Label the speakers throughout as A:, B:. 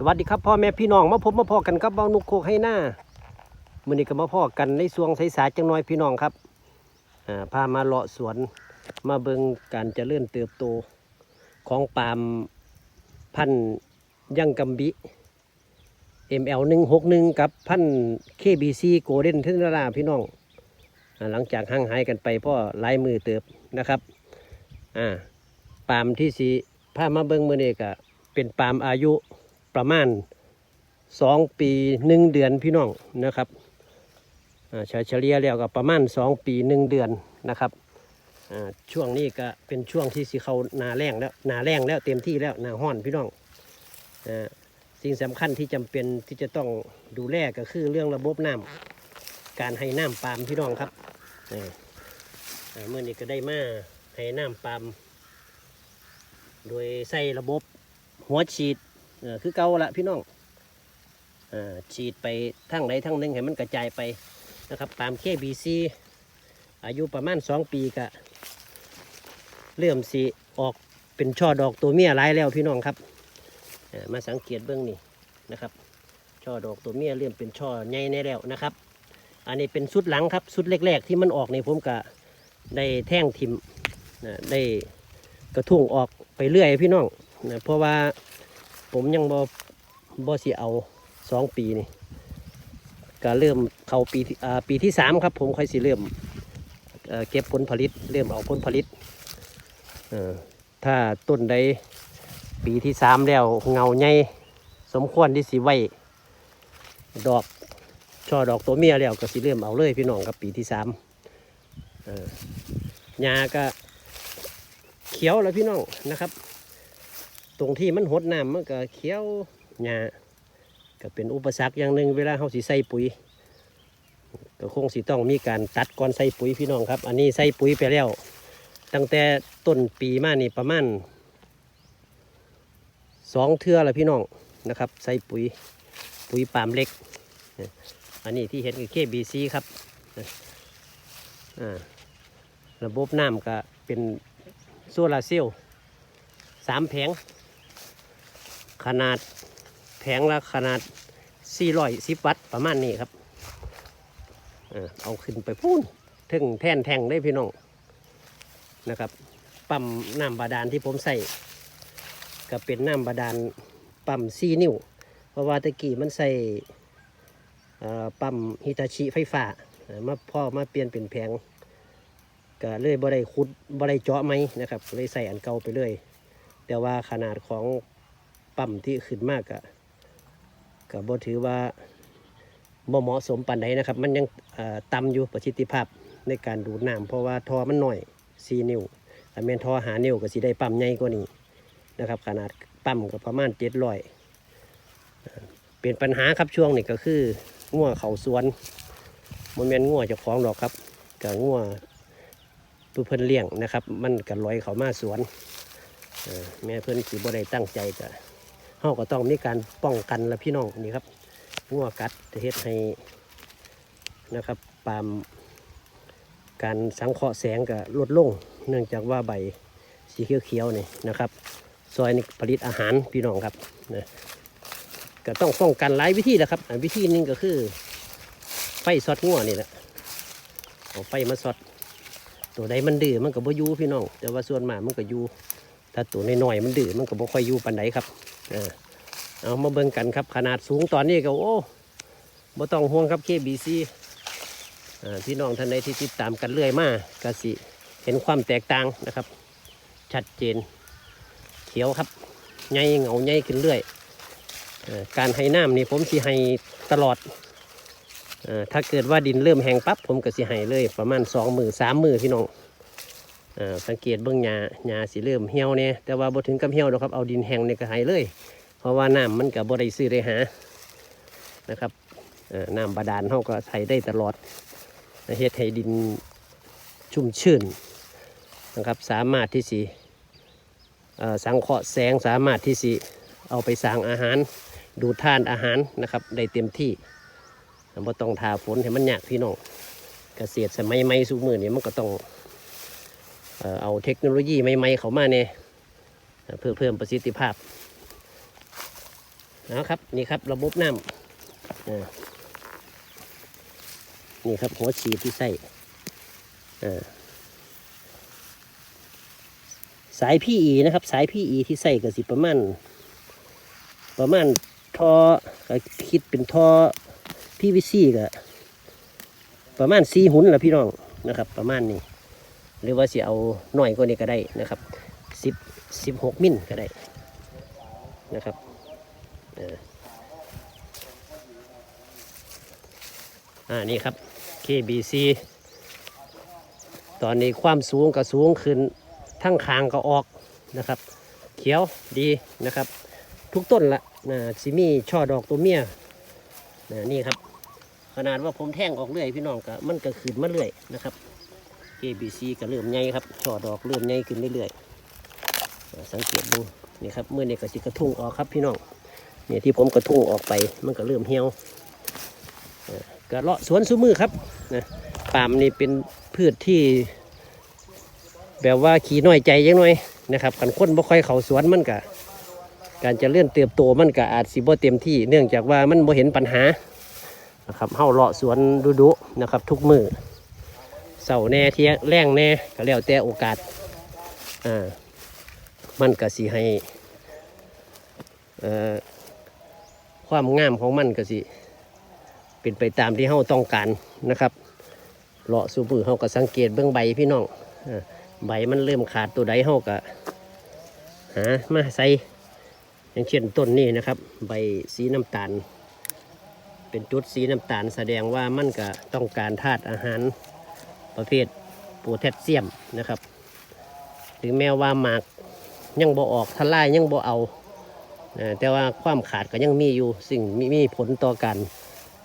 A: สวัสดีครับพ่อแม่พี่น้องมาพบมาพอกันครับบ้านุกโคกให้หน้ามื่อนี้ก็มาพอกันในสวงสายๆจังน้อยพี่น้องครับพามาเลาะสวนมาเบิงการเจริญเติบโตของปาล์มพันธุ์ยังกัมบิ ML 161กับพันธุ์ KBC โกลเด้นเทนราพี่น้องอหลังจากห่างหายกันไปพ่อลายมือเติบนะครับปาล์มที่สีพามาเบิงมือนี้ก็เป็นปาล์มอายุ ประมาณสองปีหนึ่งเดือนพี่น้องนะครับอ่าเฉเฉลี่ยแล้วก็ประมาณสองปีหนึ่งเดือนนะครับช่วงนี้ก็เป็นช่วงที่สิเขานาแรงแล้วนาแรงแล้วเต็มที่แล้วนาห้อนพี่น้องอสิ่งสำคัญที่จำเป็นที่จะต้องดูแลก็คือเรื่องระบบน้ำการให้น้ำปาล์มพี่น้องครับเมื่อนี้ก็ได้มาให้น้ำปาล์มโดยใส่ระบบหัวฉีด เออคือเก่าละพี่น้องอ่าฉีดไปทั้งไหนทั้งหนึ่งให้มันกระจายไปนะครับตามเคบีซีอายุประมาณสองปีก็เริ่มสีออกเป็นช่อดอกตัวเมียหลายแล้วพี่น้องครับมาสังเกตเบื้องนี้นะครับ ช่อดอกตัวเมียเริ่มเป็นช่อใหญ่ในแล้วนะครับ อันนี้เป็นชุดหลังครับชุดแรก ๆ ที่มันออกในี่ผมก็ได้แท่งทิมนะได้กระทุ่งออกไปเรื่อยพี่น้องนะเพราะว่า ผมยังบ่บ่สิเอาสองปีนี่ก็เริ่มเข้าปีที่อ่าปีที่สามครับ ผมค่อยสิเริ่มเก็บผลผลิต เริ่มเอาผลผลิตถ้าต้นใดปีที่สามแล้วเงาใหญ่สมควรที่สิไว้ดอกช่อดอกตัวเมียแล้วก็สิเริ่มเอาเลยพี่น้องครับปีที่สามหญ้าก็เขียวแล้วพี่น้องนะครับ ตรงที่มันหดน้ำมันก็เขี้ยวหญ้าก็เป็นอุปสรรคอย่างหนึ่งเวลาเขาสิใส่ปุ๋ยก็คงสิต้องมีการตัดก่อนใส่ปุ๋ยพี่น้องครับ อันนี้ใส่ปุ๋ยไปแล้ว ตั้งแต่ต้นปีมานี่ประมาณสองเทื่อล้วพี่น้องนะครับ ใส่ปุ๋ยปุ๋ยปามเล็ก อันนี้ที่เห็นคือ KBC ครับอ่าระบบน้ำก็เป็นโซลาร์เซลล์สามแผง ขนาดแผงละขนาด 410 วัตต์ประมาณนี้ครับเอาขึ้นไปพูนถึงแท่นแทงได้พี่น้องนะครับ ปั๊มน้ำบาดาลที่ผมใส่ก็เป็นน้ำบาดาลปั๊มซีนิ้ว เพราะว่าตะกี้มันใส่ปั๊มฮิตาชิไฟฟ้าเอ่อมาพ่อมาเปลี่ยนเป็นแผงก็เลยบ่ได้ขุดบ่ได้เจาะไหมนะครับเลยใส่อันเก่าไปเลย แต่ว่าขนาดของ ปั๊มที่ขึ้นมากอะก็บ่ถือว่าบ่เหมาะสมปานใดนะครับ มันยังต่ำอยู่ประสิทธิภาพในการดูดน้ำเพราะว่าทอมันหน่อย4นิ้วถ้าแม่นทอหานิ้วก็สิได้ปั๊มใหญ่กว่านี้นะครับ ขนาดปั๊มก็ประมาณ700เอ่อเป็นปัญหาครับช่วงนี้ก็คืองัวเขาสวนมันแมนงัวเจ้าของดอกครับกับงัวผู้เพิ่นเลี้ยงนะครับ มันก็ลอยเขามาสวนเอ่อแม่เพื่อนสิบ่ได้ตั้งใจก็ เฮาก็ต้องมีการป้องกันละพี่น้องนี่ครับงัวกัดจะเฮ็ดให้นะครับปาล์มการสังเคราะห์แสงก็ลดลง เนื่องจากว่าใบสีเขียวๆนี่นะครับซอยนี่ผลิตอาหารพี่น้องครับนะก็ต้องป้องกันหลายวิธีแหละครับอ่าวิธีหนึงก็คือ ไฟสอดงัวนี่แหละเอาไฟมาสอด ตัวใดมันดื้อมันก็บ่ยูพี่น้อง แต่ว่าส่วนมากมันก็อยู่ถ้าตัวน้อยๆมันดื้อมันก็บ่ค่อยอยู่ปานใดครับ เออเอามาเบิ่งกันครับ ขนาดสูงตอนนี้ก็โอ้บ่ต้องห่วงครับ KBC อ่าพี่น้องท่านใดที่ติดตามกันเรื่อยมาก็สิเห็นความแตกต่างนะครับ ชัดเจน เขียวครับใหญ่เงาใหญ่ขึ้นเรื่อยอการให้น้ำนี่ผมสิให้ตลอดอถ้าเกิดว่าดินเริ่มแห้งปั๊บผมก็สิให้เลย ประมาณสองมือสามมือพี่น้อง สังเกตเบื้องหญ้าหญ้าสีเริ่มเหี่ยวเนี่ยแต่ว่าบ่ถึงกับเหี่ยวหรอกครับเอาดินแห้งเนี่ยก็หายเลย เพราะว่าน้ำมันกับบ่ได้ซื้อได้หานะครับน้ำบาดาลเขาก็ใช้ได้ตลอดเฮ็ดให้ดินชุ่มชื่นนะครับสามารถที่สิเอ่อสังเคราะห์แสงสามารถที่สิเอาไปสร้างอาหารดูดทานอาหารนะครับได้เต็มที่บ่ต้องทาฝนให้มันยากพี่น้องเกษตรสมัยใหม่สูมือนี่มันก็ต้อง เอาเทคโนโลยีใหม่ๆเข้ามาเนี่ยเพื่อเพิ่มประสิทธิภาพนะครับนี่ครับระบบน้ำนี่ครับหัวฉีดที่ใส่สายพี่อีนะครับ สายพี่อีที่ใส่ก็สิประมาณประมาณทอคิดเป็นทอพีวีซีก็ประมาณสี่หุ่นละพี่น้องนะครับ ประมาณนี้ หรือว่าสิเอาหน่อยกว่านี้ก็ได้นะครับสิบสิบหกมิลก็ได้นะครับอ่านี่ครับ KBC ตอนนี้ความสูงก็สูงขึ้น ทั้งคางก็ออกนะครับ เขียวดีนะครับ ทุกต้นละนะสิมีช่อดอกตัวเมียนะนี่ครับ ขนาดว่าผมแท่งออกเรื่อยพี่น้องก็มันก็ขึ้นมาเรื่อยนะครับ KBC ก็เริ่มใหญ่ครับช่อดอกเริ่มใหญ่ขึ้นเรื่อยๆสังเกตดูนี่ครับเมื่อเนี้ก็สิกระทุ้งออกครับพี่น้องเนี่ยที่ผมกระทุ้งออกไปมันก็เริ่มเหี่ยวอ่าก็เลาะสวนสุมือครับนะปามนี่เป็นพืชที่ แบบว่าขี้น้อยใจยังน้อยนะครับกันคนบ่ค่อยเข้าสวนมันก็การจะเลื่อนเติบโตมันก็อาจสิบ่เต็มที่ เนื่องจากว่ามันบ่เห็นปัญหานะครับเฮาเลาะสวนดุๆนะครับ ทุกมือ เสาแน่เที่ยแรงแน่ก็แล้วแต่โอกาสอ่ามันก็สิให้เอ่อความงามของมันก็สิ เป็นไปตามที่เฮาต้องการนะครับเลาะสูมือเฮาก็สังเกตเบื้องใบพี่น้องอ่าใบมันเริ่มขาดตัวใดเฮาก็หามาใส่อย่างเช่นต้นนี้นะครับ ใบสีน้ำตาล เป็นจุดสีน้ำตาลแสดงว่ามันก็ต้องการธาตุอาหาร ประเภทโพแทสเซียมนะครับหรือแม้ว่าหมากยังบ่ออกทลายยังบ่เอา แต่ว่าความขาดก็ยังมีอยู่สิ่งมีมีผลต่อการ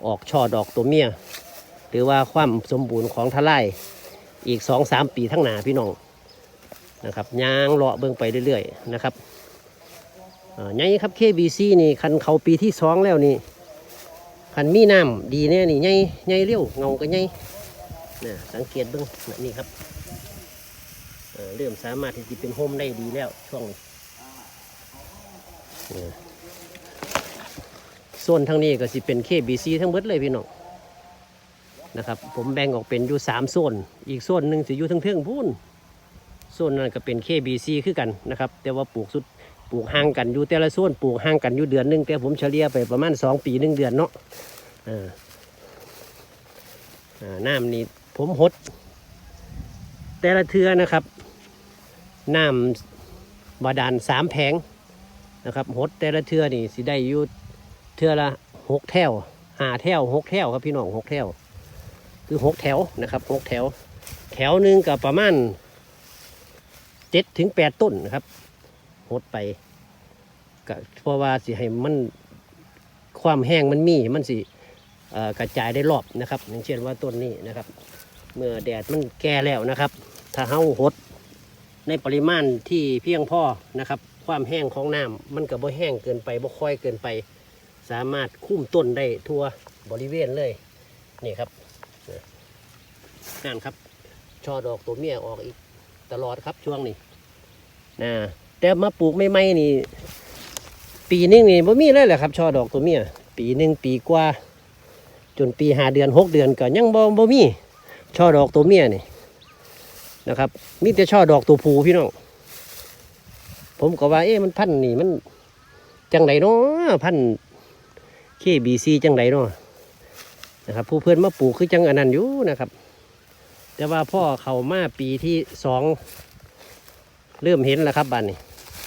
A: ออกช่อดอกตัวเมีย หรือว่าความสมบูรณ์ของทลายอีกสองสามปีทั้งหนาพี่น้องนะครับย่างเลาะเบิ่งไปเรื่อยๆนะครับอ่าใหญ่ครับ KBC นี่คันเขาปีที่สองแล้วนี่คันมีน้ำดีแน่นี่ใหญ่ใหญ่เร็วเงาก็ให ญ่สังเกตเบื้องน,นี่ครับเเริ่มสามารถที่จะเป็นโฮมได้ดีแล้วช่วงส่วนทางนี้ก็สิเป็น KBC ทั้งหมดเลยพี่น้องนะครับ ผมแบ่งออกเป็นอยู่สามโซน อีกโซนหนึ่งสิอยู่ทั้งเทิงพูนโซนนั้นก็เป็น KBC คือกันนะครับ แต่ว่าปลูกสุดปลูกห่างกันอยู่แต่ละโซนปลูกห่างกันอยู่เดือนหนึงแต่ผมเฉลี่ยไปประมาณสองปีหนึ่งเดือนเนาะอออ่าน้ำนี่ ผมหด แต่ละเทือนะครับน้ำบาดาลสามแผงนะครับหดแต่ละเทือนี่สิได้อยู่เทือละหกแถวหาแถวหกแถวครับพี่น้องหกแถวคือหกแถวนะครับหกแถว แถวหนึ่งกับประมาณเจ็ดถึงแปดต้นนะครับหดไปก็เพราะว่าสิให้มันความแห้งมันมีมันสิ กระจายได้รอบนะครับ อย่างเช่นว่าต้นนี้นะครับ เมื่อแดดมันแก่แล้วนะครับ ถ้าเฮาหดในปริมาณที่เพียงพอนะครับ ความแห้งของน้ำมันก็บ่แห้งเกินไปบ่ค่อยเกินไป สามารถคุ้มต้นได้ทั่วบริเวณเลยนี่ครับนั่นครับช่อดอกตัวเมียออกอีกตลอดครับช่วงนี้นะแต่มาปลูกใหม่นี่ ปีนึงนี่บ่มีเลยแหละครับช่อดอกตัวเมีย ปีหนึ่งปีกว่า จนปีหาเดือนหกเดือนก็ยังบ่บ่มีช่อดอกตัวเมียนี่นะครับ มีแต่ช่อดอกตัวผูพี่น้อง ผมก็ว่า เอ๊ะมันพันธุ์นี่มัน จังไดเนาะพันเคบีซีจังไดเนาะนะครับ ผู้เพื่อนมาปลูกคือจังอันนั้นอยู่นะครับ แต่ว่าพ่อเขามาปีที่สองเริ่มเห็นแล้วครับบ้านนี้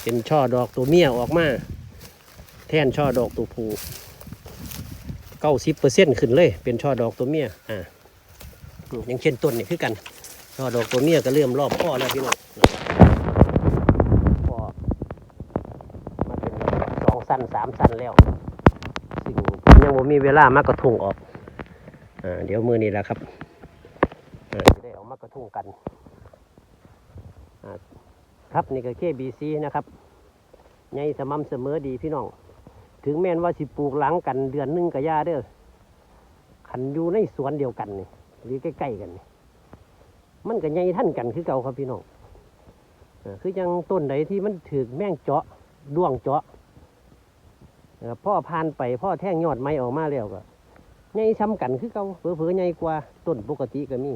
A: เป็นช่อดอกตัวเมียออกมา แทนช่อดอกตัวผู้ ก้าสิบเปอร์เซ็นต์ขึ้นเลย เป็นช่อดอกตัวเมียอ่าอย่างเช่นต้นนี่คือกันช่อดอกตัวเมียก็เริ่มรอบพ่อแล้วพี่น้องพ่อมาเป็นสองสั้นสามสั้นแล้วซึ่งยังบ่มีเวลามากกระทุ่งออกอ่าเดี๋ยวมือนี้แหละครับอ่าจะได้เออกมากระทุ่งกันอ่าครับนี่ก็ KBC นะครับใหญ่สม่ำเสมอดีพี่น้อง ถึงแม้นว่าสิปลูกหลังกันเดือนหนึงกับยาเด้อขันอยู่ในสวนเดียวกันนี่หรือใกล้ๆกันนี่มันก็ใหญ่ท่านกันคือเก่าครับพี่น้องคือยังต้นใดที่มันถือแม่งเจาะด้วงเจาะพ่อพานไปพ่อแท่งยอดไม้ออกมาแล้วก็ใหญ่ซ้ำกันคือเก่าเผลอๆใหญ่กว่าต้นปกติก็มี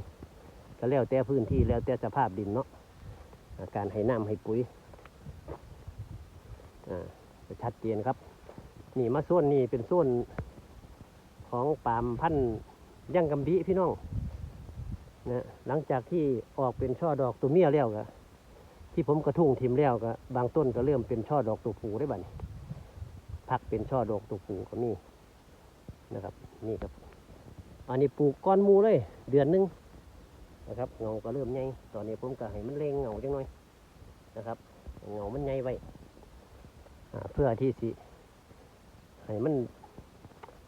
A: ก็แล้วแต่พื้นที่แล้วแต่สภาพดินเนาะการให้น้ำให้ปุ๋ยอ่าชัดเจนครับ นี่มาส่วนนี่เป็นส่วนของปามพันยั่งกำบิพี่น้องนะหลังจากที่ออกเป็นช่อดอกตัวเมียแล้วก็ที่ผมกระทุ่งทิมแล้วก็บางต้นก็เริ่มเป็นช่อดอกตัวผูได้บ้านพักเป็นช่อดอกตัวผูก็มีนะครับ นี่ครับ อันนี้ปลูกก้อนมูเลย เดือนหนึงนะครับเงาก็เริ่มใหญ่ตอนนี้ผมก็ให้มันเร่งเงาจังหน่อยนะครับเงามันใหญ่ไว้เพื่อที่สิ ให้มัน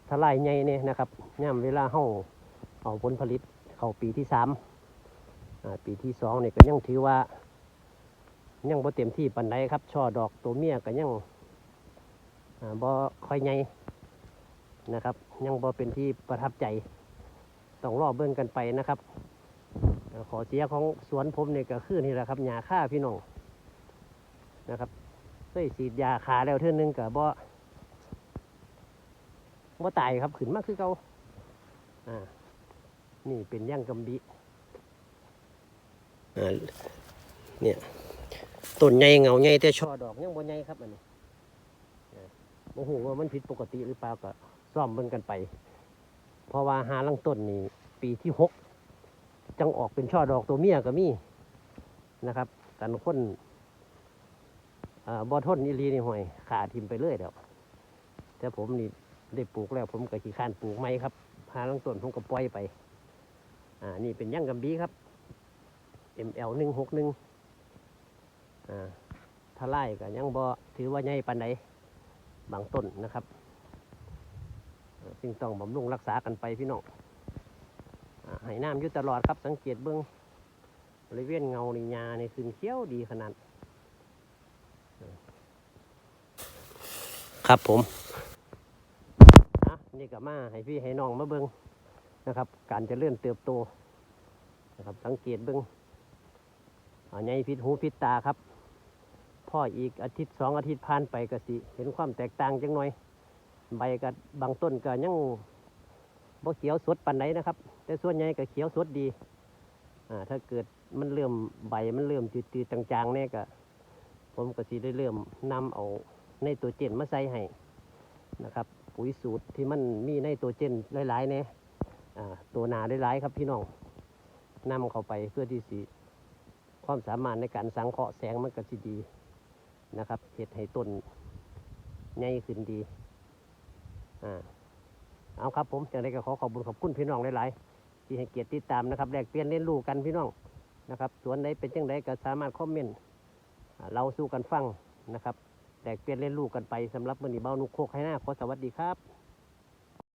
A: ทลายใหญ่เนี่ยนะครับย่ำเวลาเฮาเอาผลผลิตเข้าปีที่สามปีที่สองเนี่ยก็ยังถือว่า ยังบ่เต็มที่ปันใดครับ ช่อดอกตัวเมียก็ยังอ่าบ่ค่อยใหญ่นะครับ ยังบ่เป็นที่ประทับใจต้องรอเบิ่งกันไปนะครับ ขอเสียของสวนผมเนี่ยก็คือนี่แหละครับหญ้าค่าพี่น้องนะครับเคยฉีดยาขาแล้วเท่านึงกับบ่ ว่าตายครับขึ้นมากคือเกาอ่า นี่เป็นย่างกำบิอ่าเนี่ยต้นใหญ่เงาใหญ่แต่ช่อดอกยังบ่ใหญ่ครับอันนี้โอ้โหว่ามันผิดปกติหรือเปล่าก็ซ่อมเบิ่งกันไป เพราะว่าหาลังต้นนี่ปีที่หกจังออกเป็นช่อดอกตัวเมียก็มีนะครับกันคนอ่าบ่ทนอีลีนี่ห่วยขาทิมไปเรื่อยเดี๋ยวแต่ผมนี่ ได้ปลูกแล้วผมก็ขี้ข้านปลูกไม้ครับหาลังต้นผมก็ปล่อยไป อ่า นี่เป็นย่างกำบีครับ ML หนึ่งหกหนึ่งอ่าถ้าไล่ก็ยังบ่ถือว่าใหญ่ปานใดบางต้นนะครับอ่าซึ่งต้องบำรุงรักษากันไปพี่น้องอให้น้ำอยู่ตลอดครับ สังเกตเบื้องบริเวณเงาในหญ้าในขึ้นเขี้ยวดีขนาด ครับผม นี่ก็มาให้พี่ให้น้องมาเบิงนะครับ การจะเลื่อนเติบโตนะครับ สังเกตเบิงอ่าใหญ่พิษหูพิษตาครับ พ่ออีกอาทิตย์สองอาทิตย์ผ่านไปก็สิ เห็นความแตกต่างจังหน่อย ใบกับบางต้นก็ยังบ่เขียวสดปานใดนะครับ แต่ส่วนใหญ่ก็เขียวสดดีอ่าถ้าเกิดมันเริ่มใบมันเริ่มจืดๆจางๆเนี่ยก็ผมก็สิได้เริ่มนำเอาในตัวเจนมาใส่ให้นะครับ ปุ๋ยสูตรที่มันมีในตัวเจนหลายๆเนี่ยตัวหนาหลายๆครับพี่น้องนำเข้าไปเพื่อที่สิความสามารถในการสังเคราะห์แสงมันก็สิดีนะครับเห็ดให้ต้นใหญ่ขึ้นดีอ่าเอาครับผมอย่างไรก็ขอขอบคุณขอบคุณพี่น้องหลายๆที่ให้เกียรติติดตามนะครับแลกเปลี่ยนเรียนรู้กันพี่น้องนะครับสวนไหนเป็นจังไดก็สามารถคอมเมนต์อ่าเราสู้กันฟังนะครับ แตกเปลี่ยนเล่นลูกกันไปสำหรับมือนีเบ้านุกโคกให้หน้าขอสวัสดีครับ